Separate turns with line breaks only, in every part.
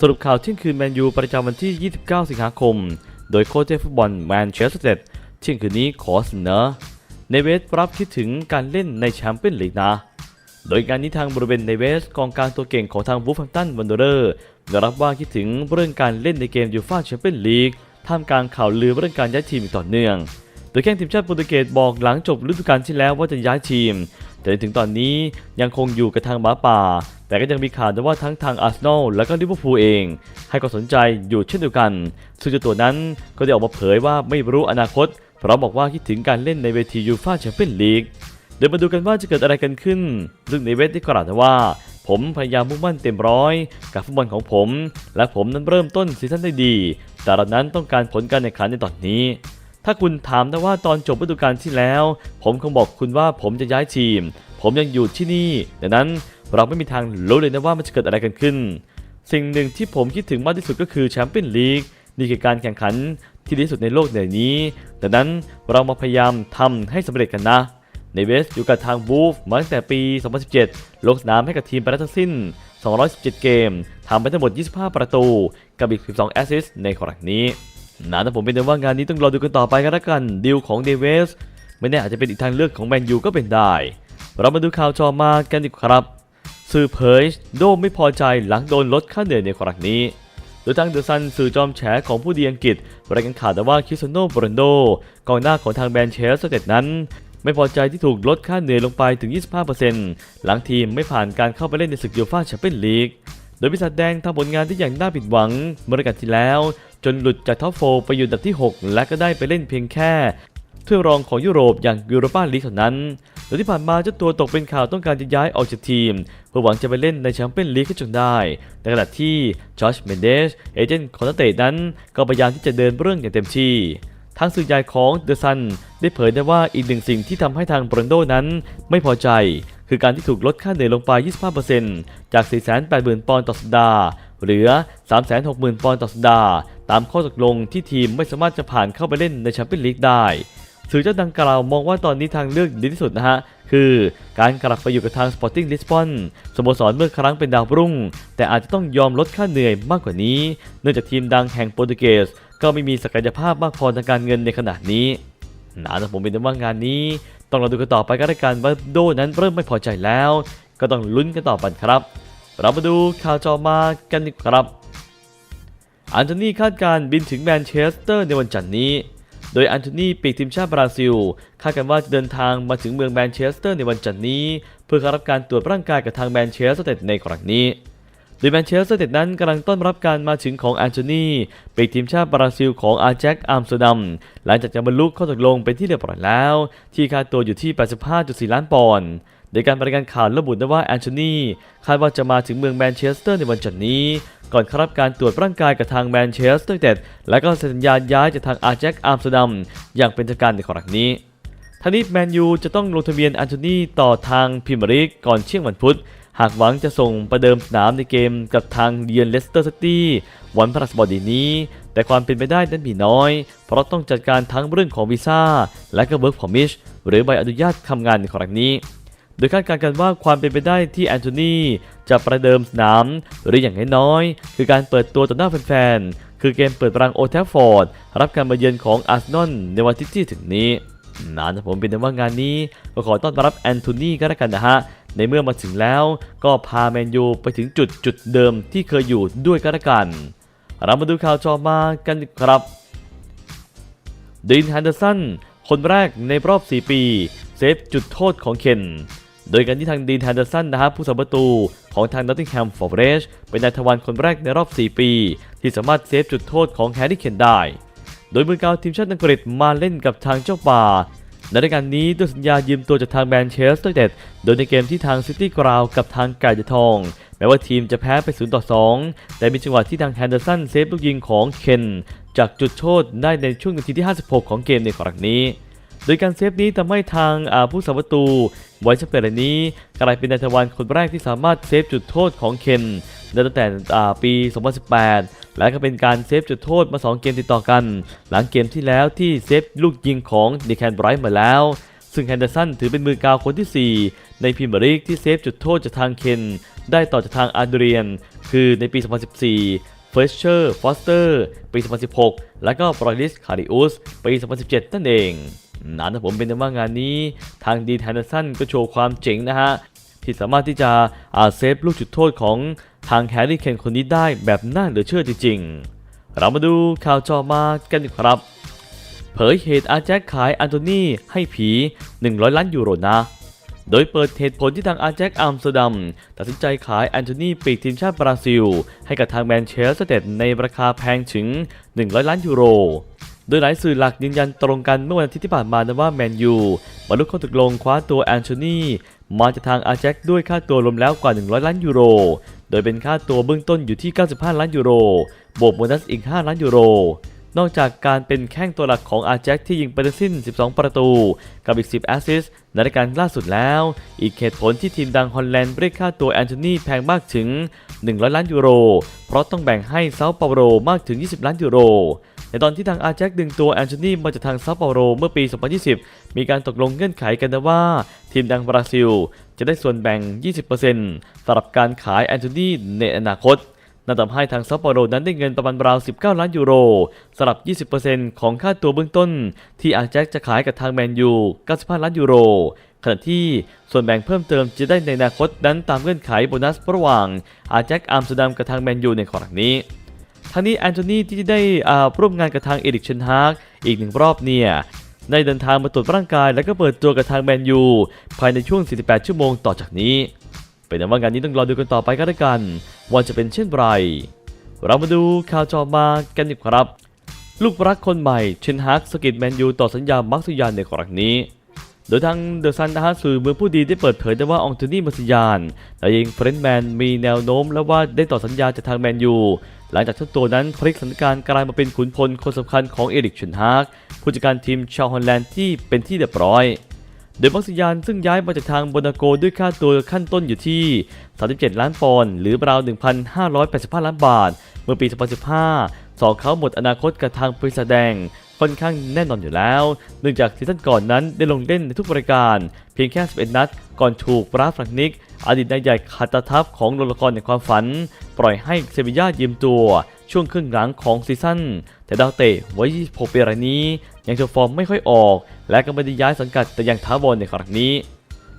สรุปข่าวเที่ยงคืนแมนยูประจำวันที่ 29 สิงหาคม โดยโค้ชฟุตบอลแมนเชสเตอร์เต็ดเที่ยงคืนนี้ขอเสนอในเวสรับคิดถึงการเล่นในแชมเปี้ยนลีกนะ โดยการนี้ทางบริเวณในเวสกองกลางตัวเก่งของทางวูฟแฮมตันวันเดอร์ได้รับว่าคิดถึงเรื่องการเล่นในเกมยูฟ่าแชมเปี้ยนลีกท่ามกลางข่าวลือเรื่องการย้ายทีมอย่างต่อเนื่อง โดยแข้งทีมชาติโปรตุเกสบอกหลังจบฤดูกาลที่แล้วว่าจะย้ายทีม แต่จนถึงตอนนี้ยังคงอยู่กับทางหมาป่า แต่ก็ยังมีข่าวด้วยว่าทั้งทางอาร์เซนอลและก็ลิเวอร์พูลเอง ให้ความสนใจอยู่เช่นเดียวกัน ซึ่งเจ้าตัวนั้นก็ได้ออกมาเผยว่าไม่รู้อนาคต เพราะบอกว่าคิดถึงการเล่นในเวทียูฟ่าแชมเปี้ยนลีกเดี๋ยวมาดูกันว่าจะเกิดอะไรกันขึ้น ซึ่งในเวทได้กล่าวว่า ผมพยายามมุ่งมั่นเต็มร้อย กับฟุตบอลของผม และผมนั้นเริ่มต้นซีซั่นได้ดี แต่เรานั้นต้องการผลการแข่งขันในตอนนี้ ถ้าคุณถามนะว่าตอนจบฤดูกาลที่แล้ว ผมคงบอกคุณว่าผมจะย้ายทีม ผมยังอยู่ที่นี่ ดังนั้นเราไม่มีทางรู้เลยนะว่ามันจะเกิดอะไรกันขึ้น สิ่งหนึ่งที่ผมคิดถึงมากที่สุดก็คือแชมเปี้ยนลีกนี่คือการแข่งขันที่ดีที่สุดในโลกในนี้ ดังนั้นเรามาพยายามทำให้สำเร็จกันนะ ในเวสอยู่กับทางบูฟมาตั้งแต่ปี 2017 ลงสนามให้กับทีมไปแล้วทั้งสิ้น 217 เกมทำไปทั้งหมด 25 ประตู กับอีก 12 แอสซิสต์ในครั้งนี้ นะแต่ผมเป็นเดว่างานนี้ต้องรอดูกันต่อไปกันละกันดีลของเดเวสไม่แน่อาจจะเป็นอีกทางเลือกของแมนยูก็เป็นได้ เรามาดูข่าวจอมากันดีกว่าครับสื่อเผยโดมไม่พอใจหลังโดนลดค่าเหนื่อยในครั้งนี้โดยทางเดอะซันสื่อจอมแฉของผู้ดีอังกฤษรายงานข่าวแต่ว่าคิสโนโรนโดกองหน้าของทางแมนเชสเตอร์เต็ดนั้น ไม่พอใจที่ถูกลดค่าเหนื่อยลงไปถึง 25%หลังทีมไม่ผ่านการเข้าไปเล่นในศึกยูฟ่าแชมเปี้ยนลีก โดยปีศาจแดงทำผลงานที่อย่างน่าผิดหวังเมื่อกาลที่แล้ว จนหลุดจากท็อปโฟร์ไปอยู่อันดับที่ 6 และก็ได้ไปเล่นเพียงแค่ถ้วยรองของยุโรปอย่างยูโรปาลีกเท่านั้นโดยที่ผ่านมาเจ้าตัวตกเป็นข่าวต้องการจะย้ายออกจากทีม เพื่อหวังจะไปเล่นในแชมเปี้ยนลีกให้จนได้ ในขณะที่จอชเมนเดสเอเจนต์ของนักเตะนั้น ก็พยายามที่จะเดินเรื่องอย่างเต็มที่ ทางสื่อใหญ่ของเดอะซันได้เผยได้ว่าอีกหนึ่งสิ่งที่ทำให้ทางบรนโดนั้นไม่พอใจ คือการที่ถูกลดค่าเหนื่อยลงไป 25%จาก 480,000 ปอนด์ต่อสัปดาห์ เหลือ 360,000 ปอนด์ต่อสัปดาห์ ตามข้อตกลงที่ทีมไม่สามารถจะผ่านเข้าไปเล่นในแชมเปี้ยนลีกได้สื่อเจ้าดังกล่าวมองว่าตอนนี้ทางเลือกดีที่สุดนะฮะ คือการกลับไปอยู่กับทาง Sporting Lisbon สโมสรเมื่อครั้งเป็นดาวรุ่ง แต่อาจจะต้องยอมลดค่าเหนื่อยมากกว่านี้ เนื่องจากทีมดังแห่งโปรตุเกส ก็ไม่มีศักยภาพมากพอทางการเงินในขณะนี้นาแต่ผมเป็นว่างานนี้ ต้องรอดูกันต่อไปก็แล้วกันว่าโดนั้นเริ่มไม่พอใจแล้ว ก็ต้องลุ้นกันต่อไปครับ เรามาดูข่าวจอมากันดีครับ อันโทนีคาดการบินถึงแมนเชสเตอร์ในวันจันทร์นี้ โดยอันโทนีปีกทีมชาติบราซิล คาดกันว่าจะเดินทางมาถึงเมืองแมนเชสเตอร์ในวันจันทร์นี้ เพื่อรับการตรวจร่างกายกับทางแมนเชสเตอร์ในครั้งนี้ โดยแมนเชสเตอร์นเต็ดนั้นกำลังต้อนรับการมาถึงของอันโทนีปีกทีมชาติบราซิลของอาแจ็คอัมสเตอร์ดัมหลังจากจะบรรลุข้อตกลงเป็นที่เรียบร้อยแล้ว ที่ค่าตัวอยู่ที่ 85.4 ล้านปอนด์ โดยการรายงานข่าวระบุได้ว่าแอนโทนีคาดว่าจะมาถึงเมืองแมนเชสเตอร์ในวันจันทร์นี้ ก่อนเข้ารับการตรวจร่างกายกับทางแมนเชสเตอร์เต็ดและก็เซ็นสัญญาย้ายจากทางอาแจ็คอัมสเตอร์ดัมอย่างเป็นทางการในครั้งนี้ทางนี้แมนยูจะต้องลงทะเบียนแอนโทนีต่อทางพรีเมียร์ลีกก่อนเที่ยงวันพุธหากหวังจะส่งประเดิมสนามในเกมกับทางเดียนเลสเตอร์ซิตี้วันพฤหัสบดีนี้ แต่ความเป็นไปได้นั้นมีน้อย เพราะต้องจัดการทั้งเรื่องของวีซ่าและก็เวิร์กพอมิชหรือใบอนุญาตทำงานในครั้งนี้ โดยคาดการณ์กันว่าความเป็นไปได้ที่แอนโทนีจะประเดิมสนามหรืออย่างน้อยๆคือการเปิดตัวต่อหน้าแฟนๆ คือเกมเปิดรังโอแทฟฟอร์ด รับการมาเยือนของอาร์เซนอลในวันที่ที่ถึงนี้นะแต่ผมเป็นแต่ว่างานนี้ก็ขอต้อนรับแอนโทนีก็แล้วกันนะฮะ ในเมื่อมาถึงแล้วก็พาแมนยูไปถึงจุดจุดเดิมที่เคยอยู่ด้วยกันแล้วกัน เรามาดูข่าวจอมากันครับดีนแฮนเดอร์สันคนแรกในรอบ 4 ปี เซฟจุดโทษของเคน โดยการที่ทางดีนแฮนเดอร์สันนะครับผู้สาประตูของทางนอตติงแฮมฟอร์เรสเป็นนายทวารคนแรกในรอบ 4 ปี ที่สามารถเซฟจุดโทษของแฮร์รี่เคนได้ โดยมือกาวทีมชาติอังกฤษมาเล่นกับทางเจ้าป่าในรายการนี้ด้วยสัญญายืมตัวจากทางแมนเชสเตอร์ยูไนเต็ดโดยในเกมที่ทางซิตี้กราวกับทางไก่ทอง แม้ว่าทีมจะแพ้ไป 0 ต่อ 2 แต่มีจังหวะที่ทางแฮนเดอร์สันเซฟลูกยิงของเคน จากจุดโทษได้ในช่วงนาทีที่ 56 ของเกมในครั้งนี้ โดยการเซฟนี้ทำให้ทางผู้สาประตูไวท์สเปอร์นี้กลายเป็นนายทวารคนแรกที่สามารถเซฟจุดโทษของเคนได้ตั้งแต่ปี 2018 และก็เป็นการเซฟจุดโทษมา 2 เกมติดต่อกัน หลังเกมที่แล้วที่เซฟลูกยิงของเดีแคนไบรท์มาแล้ว ซึ่งแฮนเดอร์สันถือเป็นมือกาวคนที่ 4 ในพรีเมียร์ลีกที่เซฟจุดโทษจากทางเคน ได้ต่อจากทางอาร์เดรียน คือในปี 2014 เฟรชเชอร์ ฟอสเตอร์ ปี 2016 แล้วก็บรอยลิส คาริอุส ปี 2017 นั่นเอง นั่นนะผมเป็นแต่ว่างานนี้ ทางดีแฮนเดอร์สันก็โชว์ความเจ๋งนะฮะ ที่สามารถที่จะอาเซฟลูกจุดโทษของทางแฮร์รี่เคนคนนี้ได้แบบน่าเหลือเชื่อจริงๆ เรามาดูข่าวจอมากันดีกครับ เผยเหตุอาแจ็คขายอันโทนีให้ผี 100 ล้านยูโรนะโดยเปิดเหตุผลที่ทางอาแจ็คอัมสเตอร์ดัมตัดสินใจขายแอนโทนีปีกทีมชาติบราซิล ให้กับทางแมนเชสเตอร์เตดในราคาแพงถึง 100 ล้านยูโร โดยหลายสื่อหลักยืนยันตรงกันเมื่อวันอาทิตย์ที่ผ่านมานะว่าแมนยูบรรลุข้อตกลงคว้าตัวแอนโทนีมาจากทางอาแจ็คด้วยค่าตัวรวมแล้วกว่า 100 ล้านยูโร โดยเป็นค่าตัวเบื้องต้นอยู่ที่ 95 ล้านยูโร บวกโบนัสอีก 5 ล้านยูโร นอกจากการเป็นแข้งตัวหลักของอาแจ็คที่ยิงไปทั้งสิ้น 12 ประตู กับอีก 10 แอสซิสต์ในรายการล่าสุดแล้ว อีกเหตุผลที่ทีมดังฮอลแลนด์เรียกค่าตัวแอนโทนีแพงมากถึง 100 ล้านยูโร เพราะต้องแบ่งให้เซาเปาโรมากถึง 20 ล้านยูโร ในตอนที่ทางอาแจ็คดึงตัวแอนโทนีมาจากทางซาเปาโรเมื่อปี 2020 มีการตกลงเงื่อนไขกันนะว่า ทีมดังบราซิล จะได้ส่วนแบ่ง 20%สำหรับการขายแอนโทนีในอนาคตนั่นทำให้ทางซัปโปโรนั้นได้เงินประมาณราว 19 ล้านยูโรสำหรับ 20%ของค่าตัวเบื้องต้น ที่อาแจ็คจะขายกับทางแมนยู 95 ล้านยูโร ขณะที่ส่วนแบ่งเพิ่มเติมจะได้ในอนาคตนั้นตามเงื่อนไขโบนัสระหว่างอาแจ็คอัมสเตอร์ดัมกับทางแมนยูในครั้งนี้ ทั้งนี้แอนโทนีที่ได้ร่วมงานกับทางเอริกเชนฮากอีกหนึ่งรอบเนี่ยได้เดินทางมาตรวจร่างกายแล้วก็เปิดตัวกับทางแมนยูภายในช่วง 48 ชั่วโมงต่อจากนี้ เป็นแต่ว่างานนี้ต้องรอดูกันต่อไปก็แล้วกัน ว่าจะเป็นเช่นไรเรามาดูข่าวจอมากันดีครับ ลูกรักคนใหม่เชนฮากสกิดแมนยูต่อสัญญามักซิยานในครั้งนี้ โดยทางเดอะซันนะฮะสื่อเมืองผู้ดีได้เปิดเผยได้ว่าองโตนี่มาซิยานแต่ยิงเฟรนด์แมนมีแนวโน้มและว่าได้ต่อสัญญาจากทางแมนยูหลังจากเจ้าตัวนั้นพลิกสถานการณ์กลายมาเป็นขุนพลคนสำคัญของเอริกเชนฮากผู้จัดการทีมชาวฮอลแลนด์ที่เป็นที่เรียบร้อยโดยมักซิยานซึ่งย้ายมาจากทางโบนาโกด้วยค่าตัวขั้นต้นอยู่ที่ 37 ล้านปอนด์หรือราว 1,585 ล้านบาท เมื่อปี 2015 สองเขาหมดอนาคตกับทางบริษัทแดง ค่อนข้างแน่นอนอยู่แล้ว เนื่องจากซีซั่นก่อนนั้นได้ลงเล่นในทุกรายการ เพียงแค่ 11 นัด ก่อนถูกบราฟรังนิก อดีตนายใหญ่คาตาทัพของโลละครในความฝัน ปล่อยให้เซบีย่ายืมตัว ช่วงครึ่งหลังของซีซั่น แต่ดาวเตะวัย 26 ปีรายนี้ ยังโชว์ฟอร์มไม่ค่อยออก และก็ไม่ได้ย้ายสังกัดแต่ยังท้าวลในครั้งนี้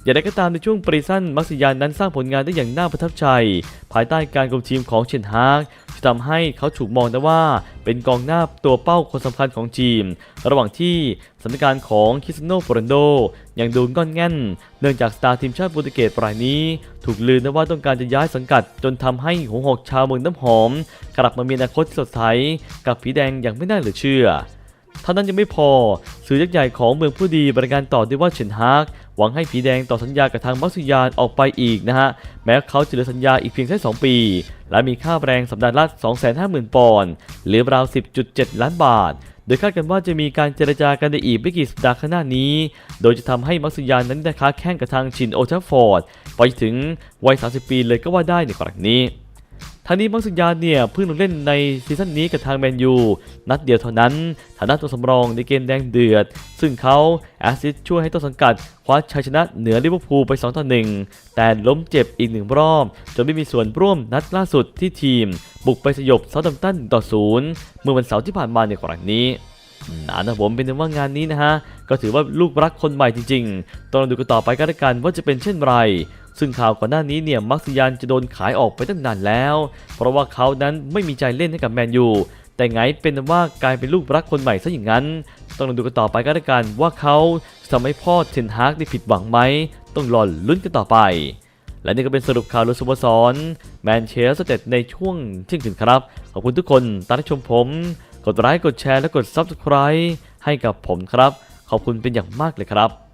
อย่างไรก็ตามในช่วงปรีซันมักซิยานนั้นสร้างผลงานได้อย่างน่าประทับใจ ภายใต้การคุมทีมของเชนฮากที่ทำให้เขาถูกมองได้ว่า เป็นกองหน้าตัวเป้าคนสำคัญของทีม ระหว่างที่สถานการณ์ของคิสโนโรนัลโดยังดูง่อนแง่น เนื่องจากสตาร์ทีมชาติโปรตุเกสรายนี้ ถูกลือนะว่าต้องการจะย้ายสังกัด จนทำให้หงหกชาวเมืองน้ำหอม กลับมามีอนาคตที่สดใสกับผีแดงอย่างไม่น่าเหลือเชื่อ ท่านั้นยังไม่พอ สื่อยักษ์ใหญ่ของเมืองผู้ดีบริการต่อด้วยว่าเชนฮากหวังให้ผีแดงต่อสัญญากับทางมักซิยานออกไปอีกนะฮะ แม้เขาจะเหลือสัญญาอีกเพียงแค่2ปี และมีค่าแรงสัปดาห์ละ250,000 ปอนด์หรือราว 10.7 ล้านบาท โดยคาดกันว่าจะมีการเจรจากันในอีกไม่กี่สัปดาห์ข้างหน้านี้ โดยจะทำให้มักซิยานนั้นได้ค้าแข่งกับทางชินโอทัฟฟอร์ด ไปถึงวัย 30 ปีเลยก็ว่าได้ในครั้งนี้ ทางนี้มักซิยาเนี่ยเพิ่งลงเล่นในซีซั่นนี้กับทางแมนยู นัดเดียวเท่านั้น ฐานะตัวสำรองในเกมแดงเดือด ซึ่งเขาแอสซิสช่วยให้ต้นสังกัด คว้าชัยชนะเหนือลิเวอร์พูลไป 2 ต่อ 1 แต่ล้มเจ็บอีกหนึ่งรอบ จนไม่มีส่วนร่วมนัดล่าสุดที่ทีม บุกไปสยบเซาท์แฮมตันต่อ0เมื่อวันเสาร์ที่ผ่านมาในครั้งนี้นะนะผมเป็นว่างานนี้นะฮะ ก็ถือว่าลูกรักคนใหม่จริงๆ ต้องดูกันต่อไปกันละกันว่าจะเป็นเช่นไร ซึ่งข่าวก่อนหน้านี้เนี่ยมักซิยานจะโดนขายออกไปตั้งนานแล้ว เพราะว่าเขานั้นไม่มีใจเล่นให้กับแมนยูแต่ไงเป็นว่ากลายเป็นลูกรักคนใหม่ซะอย่างนั้น ต้องดูกันต่อไปกันละกันว่าเขาจะทำให้พ่อเทนฮากได้ผิดหวังไหม ต้องรอลุ้นกันต่อไป และนี่ก็เป็นสรุปข่าวลุสโมสรแมนเชสเตอร์ในช่วงเที่ยงคืนครับ ขอบคุณทุกคนตามที่ชมผม กดไลค์กดแชร์และกด Subscribe ให้กับผมครับ ขอบคุณเป็นอย่างมากเลยครับ